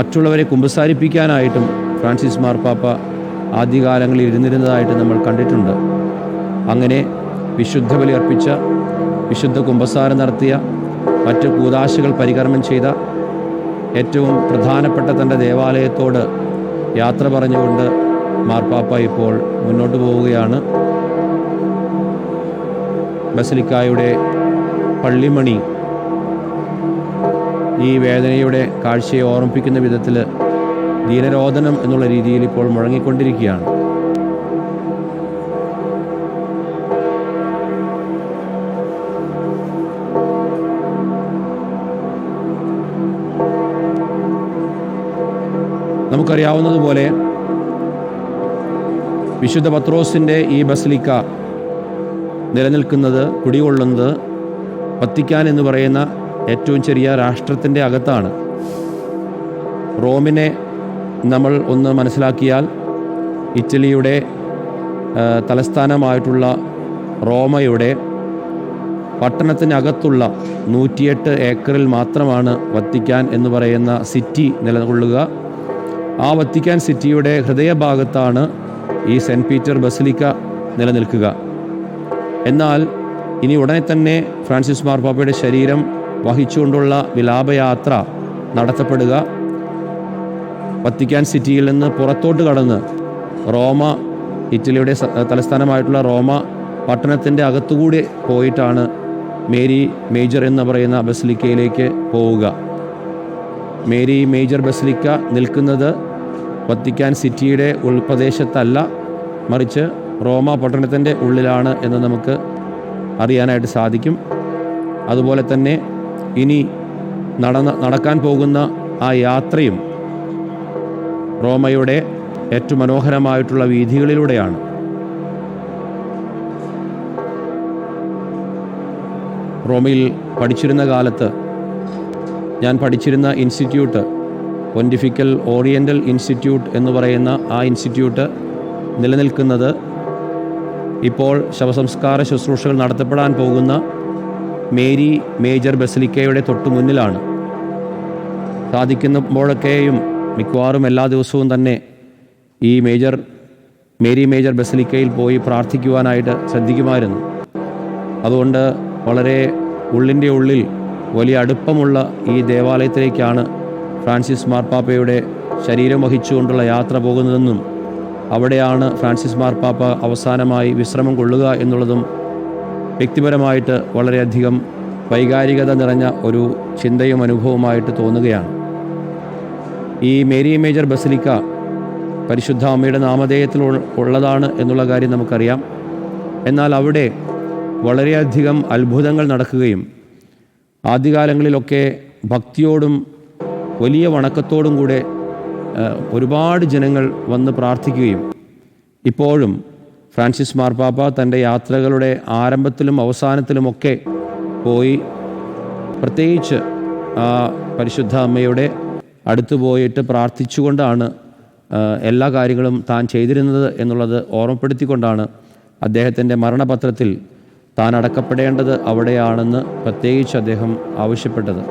മറ്റുള്ളവരെ കുമ്പസാരിപ്പിക്കാനായിട്ടും ഫ്രാൻസിസ് മാർപ്പാപ്പ ആദ്യകാലങ്ങളിൽ ഇരുന്നിരുന്നതായിട്ട് നമ്മൾ കണ്ടിട്ടുണ്ട്. അങ്ങനെ വിശുദ്ധ ബലി അർപ്പിച്ച വിശുദ്ധ കുമ്പസാരം നടത്തിയ മറ്റ് കൂതാശകൾ പരികർമ്മം ചെയ്ത ഏറ്റവും പ്രധാനപ്പെട്ട തന്റെ ദേവാലയത്തോട് യാത്ര പറഞ്ഞുകൊണ്ട് മാർപ്പാപ്പ ഇപ്പോൾ മുന്നോട്ട് പോവുകയാണ്. ബസലിക്കായുടെ പള്ളിമണി ഈ വേദനയുടെ കാഴ്ചയെ ഓർമ്മിപ്പിക്കുന്ന വിധത്തിൽ ദീനരോധനം എന്നുള്ള രീതിയിൽ ഇപ്പോൾ മുഴങ്ങിക്കൊണ്ടിരിക്കുകയാണ്. നമുക്കറിയാവുന്നതുപോലെ വിശുദ്ധ പത്രോസിന്റെ ഈ ബസലിക്ക നിലനിൽക്കുന്നത് കുടികൊള്ളുന്നത് വത്തിക്കാൻ എന്ന് പറയുന്ന ഏറ്റവും ചെറിയ രാഷ്ട്രത്തിന്റെ അകത്താണ്. റോമിനെ നമ്മൾ ഒന്ന് മനസ്സിലാക്കിയാൽ ഇറ്റലിയുടെ തലസ്ഥാനമായിട്ടുള്ള റോമയുടെ പട്ടണത്തിനകത്തുള്ള നൂറ്റിയെട്ട് ഏക്കറിൽ മാത്രമാണ് വത്തിക്കാൻ എന്ന് പറയുന്ന സിറ്റി നിലകൊള്ളുക. ആ വത്തിക്കാൻ സിറ്റിയുടെ ഹൃദയഭാഗത്താണ് ഈ സെന്റ് പീറ്റർ ബസിലിക്ക നിലനിൽക്കുക. എന്നാൽ ഇനി ഉടനെ തന്നെ ഫ്രാൻസിസ് മാർപ്പാപ്പയുടെ ശരീരം വഹിച്ചുകൊണ്ടുള്ള വിലാപയാത്ര നടത്തപ്പെടുക. വത്തിക്കാൻ സിറ്റിയിൽ നിന്ന് പുറത്തോട്ട് കടന്ന് റോമ ഇറ്റലിയുടെ തലസ്ഥാനമായിട്ടുള്ള റോമ പട്ടണത്തിന്റെ അകത്തുകൂടി പോയിട്ടാണ് മേരി മേജർ എന്ന് പറയുന്ന ബസിലിക്കയിലേക്ക് പോവുക. മേരി മേജർ ബസിലിക്ക നിൽക്കുന്നത് വത്തിക്കാൻ സിറ്റിയുടെ ഉൾപ്രദേശത്തല്ല മറിച്ച് റോമ പട്ടണത്തിന്റെ ഉള്ളിലാണ് എന്ന് നമുക്ക് അറിയാനായിട്ട് സാധിക്കും. അതുപോലെ തന്നെ ഇനി നടന്ന നടക്കാൻ പോകുന്ന ആ യാത്രയും റോമയുടെ ഏറ്റവും മനോഹരമായിട്ടുള്ള വീഥികളിലൂടെയാണ്. റോമയിൽ പഠിച്ചിരുന്ന കാലത്ത് ഞാൻ പഠിച്ചിരുന്ന ഇൻസ്റ്റിറ്റ്യൂട്ട് പൊന്റിഫിക്കൽ ഓറിയന്റൽ ഇൻസ്റ്റിറ്റ്യൂട്ട് എന്ന് പറയുന്ന ആ ഇൻസ്റ്റിറ്റ്യൂട്ട് നിലനിൽക്കുന്നത് ഇപ്പോൾ ശവസംസ്കാര ശുശ്രൂഷകൾ നടത്തപ്പെടാൻ പോകുന്ന മേരി മേജർ ബസലിക്കയുടെ തൊട്ടു മുന്നിലാണ് സാധിക്കുമ്പോഴൊക്കെയും മിക്കവാറും എല്ലാ ദിവസവും തന്നെ ഈ മേജർ മേരി മേജർ ബസലിക്കയിൽ പോയി പ്രാർത്ഥിക്കുവാനായിട്ട് ശ്രദ്ധിക്കുമായിരുന്നു. അതുകൊണ്ട് വളരെ ഉള്ളിന്റെ ഉള്ളിൽ വലിയ അടുപ്പമുള്ള ഈ ദേവാലയത്തിലേക്കാണ് ഫ്രാൻസിസ് മാർപ്പാപ്പയുടെ ശരീരം വഹിച്ചുകൊണ്ടുള്ള യാത്ര പോകുന്നതെന്നും അവിടെയാണ് ഫ്രാൻസിസ് മാർപ്പാപ്പ അവസാനമായി വിശ്രമം കൊള്ളുക എന്നുള്ളതും വ്യക്തിപരമായിട്ട് വളരെയധികം വൈകാരികത നിറഞ്ഞ ഒരു ചിന്തയും അനുഭവമായിട്ട് തോന്നുകയാണ്. ഈ മേരി മേജർ ബസലിക്ക പരിശുദ്ധ അമ്മയുടെ നാമധേയത്തിൽ ഉള്ളതാണ് എന്നുള്ള കാര്യം നമുക്കറിയാം. എന്നാൽ അവിടെ വളരെയധികം അത്ഭുതങ്ങൾ നടക്കുകയും ആദ്യകാലങ്ങളിലൊക്കെ ഭക്തിയോടും വലിയ വണക്കത്തോടും കൂടെ ഒരുപാട് ജനങ്ങൾ വന്ന് പ്രാർത്ഥിക്കുകയും ഇപ്പോഴും ഫ്രാൻസിസ് മാർപ്പാപ്പ തന്റെ യാത്രകളുടെ ആരംഭത്തിലും അവസാനത്തിലുമൊക്കെ പോയി പ്രത്യേകിച്ച് ആ പരിശുദ്ധ അമ്മയുടെ അടുത്തു പോയിട്ട് പ്രാർത്ഥിച്ചുകൊണ്ടാണ് എല്ലാ കാര്യങ്ങളും താൻ ചെയ്തിരുന്നത് എന്നുള്ളത് ഓർമ്മപ്പെടുത്തിക്കൊണ്ടാണ് അദ്ദേഹത്തിന്റെ മരണപത്രത്തിൽ താൻ അടക്കപ്പെടേണ്ടത് അവിടെയാണെന്ന് പ്രത്യേകിച്ച് അദ്ദേഹം ആവശ്യപ്പെട്ടത്.